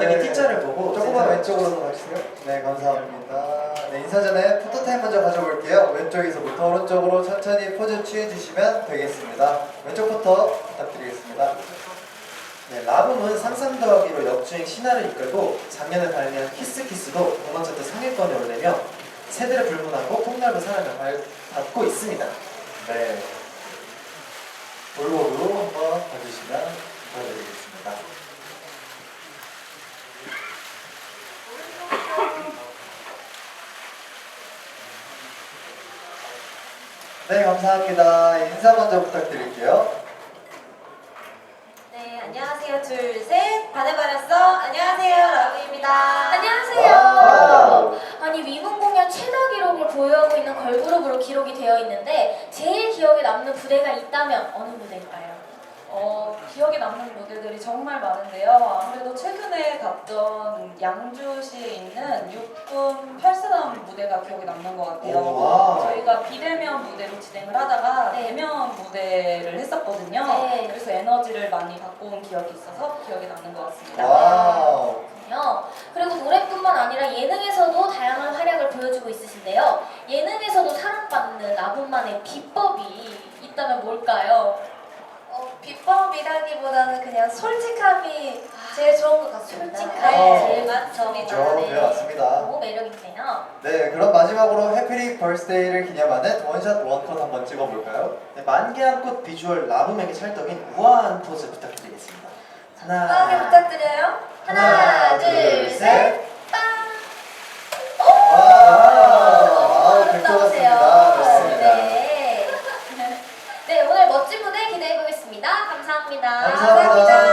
여기 T자를 보고 조금만 왼쪽으로 넘어가주세요. 네, 감사합니다. 네, 인사 전에 포토타임 먼저 가져볼게요. 왼쪽에서부터 오른쪽으로 천천히 포즈 취해주시면 되겠습니다. 왼쪽부터 부탁드리겠습니다. 네, 라붐은 상상 더하기로 역주행 신화를 이끌고 작년에 발매한 키스키스도 공방 차트 상위권에 오르며 세대를 불문하고 폭넓은 사랑을 발- 받고 있습니다. 네. 볼로로 한번 봐주시면 부탁드리겠습니다. 네, 감사합니다. 인사 먼저 부탁드릴게요. 네, 안녕하세요. 둘, 셋. 반해버렸어. 안녕하세요. 라브입니다. 안녕하세요. 와우. 아니 위문 공연 최다 기록을 보유하고 있는 걸그룹으로 기록이 되어 있는데 제일 기억에 남는 부대가 있다면 어느 무대일까요? 어, 기억에 남는 무대들이 정말 많은데요. 아무래도 최근에 갔던 양주시에 있는 육군 8사단 무대가 기억에 남는 것 같아요. 오, 와우. 저희가 비대면 무대로 진행을 하다가 네. 대면 무대를 했었거든요. 네. 그래서 에너지를 많이 받고 온 기억이 있어서 기억에 남는 것 같습니다. 와우. 그리고 노래뿐만 아니라 예능에서도 다양한 활약을 보여주고 있으신데요. 예능에서도 사랑받는 라붐만의 비법이 있다면 뭘까요? 어, 비법이라기보다는 그냥 솔직함이 제일 좋은 것 같습니다. 솔직함이 네, 제일 맞습니다. 그렇죠. 네. 네, 맞습니다. 너무 매력있네요. 네, 그럼 마지막으로 해피리 벌스데이를 기념하는 원샷 원컷 한번 찍어볼까요? 네, 만개한 꽃 비주얼 라붐에게 찰떡인 우아한 포즈 부탁드리겠습니다. 하나, 편하게 부탁드려요. 하나, 둘, 셋. 감사합니다. 감사합니다.